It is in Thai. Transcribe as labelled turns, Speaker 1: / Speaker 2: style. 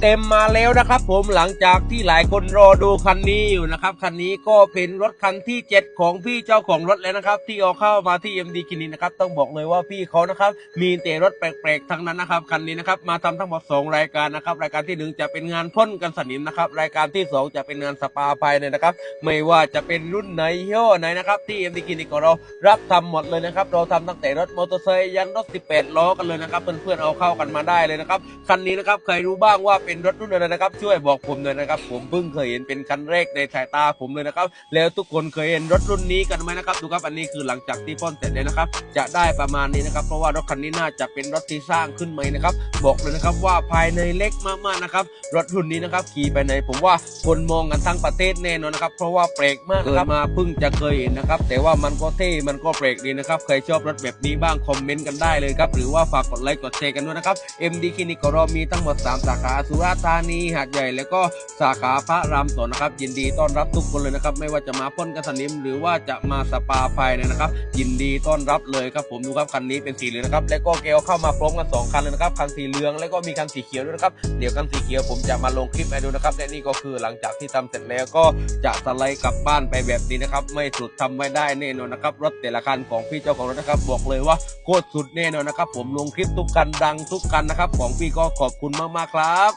Speaker 1: เต็มมาแล้วนะครับ ผมหลังจากที่หลายคนรอดูคันนี้อยู่นะครับคันนี้ก็เป็นรถคันที่ 7 ของพี่เจ้าของรถแล้วนะครับ ที่เอาเข้ามาที่ MD คินินะครับต้องบอกเลยว่าพี่เขานะครับมีแต่รถแปลกๆทั้งนั้นนะครับคันนี้นะครับมาทำทั้งหมด2รายการนะครับรายการที่ 1 จะเป็นงานพ่นกันสนิมนะครับรายการที่ 2 จะเป็นงานสปาภายในนะครับไม่ว่าจะเป็นรุ่นไหนยี่ห้อไหนนะครับที่ MD คินิกของเรารับทำหมดเลยนะครับเราทำตั้งแต่รถมอเตอร์ไซค์ยันรถ 18 ล้อกันเลยนะครับเพื่อนๆเอาเข้ากันมาได้เลยนะครับคันนี้นะครับเคยรู้บ้างว่าเป็นรถรุ่นอะไรนะครับ ช่วยบอกผมหน่อยนะครับ ผมเพิ่งเคยเห็นเป็นคันแรกในสายตาผมเลยนะครับ แล้วทุกคนเคยเห็นรถรุ่นนี้กันไหมนะครับดูครับอันนี้คือหลังจากที่พ่นเสร็จแล้วนะครับ จะได้ประมาณนี้นะครับ เพราะว่ารถคันนี้น่าจะเป็นรถที่สร้างขึ้นใหม่นะครับ บอกเลยนะครับว่าภายในเล็กมากๆนะครับรถรุ่นนี้นะครับขี่ไปไหนผมว่าคนมองกันทั้งประเทศแน่นอนนะครับ เพราะว่าแปลกมากนะครับมาเพิ่งจะเคยเห็นนะครับ แต่ว่ามันก็เท่มันก็แปลกดีนะครับใครชอบรถแบบนี้บ้างคอมเมนต์กันได้เลยครับหรือว่าฝากกดไลค์กดแชร์กันด้วยนะครับ MD คลินิกของเรามีทั้งหมด 3 สาขาสุราษฎร์ธานีหาดใหญ่แล้วก็สาขาพระรามสองนะครับ ยินดีต้อนรับทุกคนเลยนะครับ ไม่ว่าจะมาพ่นกันสนิมหรือว่าจะมาสปาภายในนะครับ ยินดีต้อนรับเลยครับผมดูครับคันนี้เป็นสีเหลืองนะครับ แล้วก็เกลเข้ามาพร้อมกันสองคันเลยนะครับคันสีเหลืองแล้วก็มีคันสีเขียวด้วยนะครับเดี๋ยวคันสีเขียวผมจะมาลงคลิปให้ดูนะครับและนี่ก็คือหลังจากที่ทำเสร็จแล้วก็จะสไลด์กลับบ้านไปแบบนี้นะครับไม่สุดทำไม่ได้แน่นอนนะครับรถแต่ละคันของพี่เจ้าของรถนะครับบอกเลยว่าโคตรสุดแน่นอนนะครับ ผมลงคลิปทุกคันดังทุกคันนะครับ ของพี่ก็ขอบคุณมากๆครับ